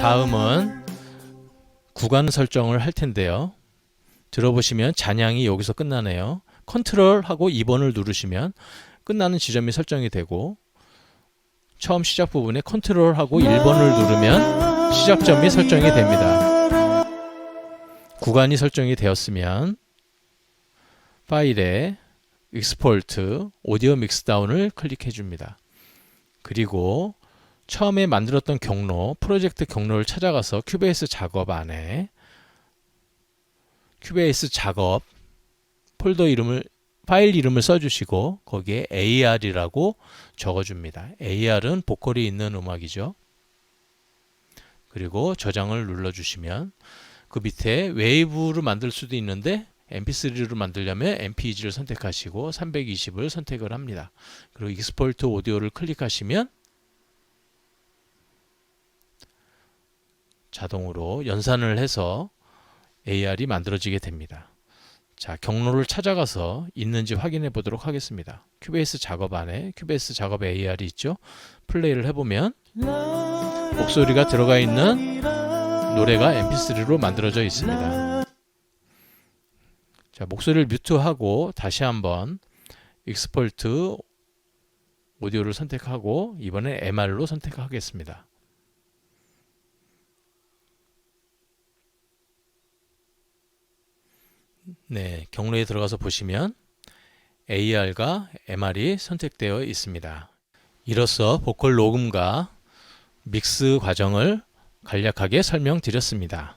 다음은 구간 설정을 할 텐데요. 들어보시면 잔향이 여기서 끝나네요. 컨트롤하고 2번을 누르시면 끝나는 지점이 설정이 되고 처음 시작 부분에 컨트롤하고 1번을 누르면 시작점이 설정이 됩니다. 구간이 설정이 되었으면 파일에 익스포트 오디오 믹스다운을 클릭해 줍니다. 그리고 처음에 만들었던 경로, 프로젝트 경로를 찾아가서 큐베이스 작업 안에 큐베이스 작업 폴더 이름을 파일 이름을 써주시고 거기에 AR이라고 적어줍니다. AR은 보컬이 있는 음악이죠. 그리고 저장을 눌러주시면 그 밑에 웨이브로 만들 수도 있는데 MP3로 만들려면 MPEG를 선택하시고 320을 선택을 합니다. 그리고 익스포트 오디오를 클릭하시면 자동으로 연산을 해서 AR이 만들어지게 됩니다. 자, 경로를 찾아가서 있는지 확인해 보도록 하겠습니다. 큐베이스 작업 안에 큐베이스 작업 AR이 있죠. 플레이를 해보면 목소리가 들어가 있는 노래가 MP3로 만들어져 있습니다. 자, 목소리를 뮤트하고 다시 한번 익스포트 오디오를 선택하고 이번엔 MR로 선택하겠습니다. 네, 경로에 들어가서 보시면 AR과 MR이 선택되어 있습니다. 이로써 보컬 녹음과 믹스 과정을 간략하게 설명드렸습니다.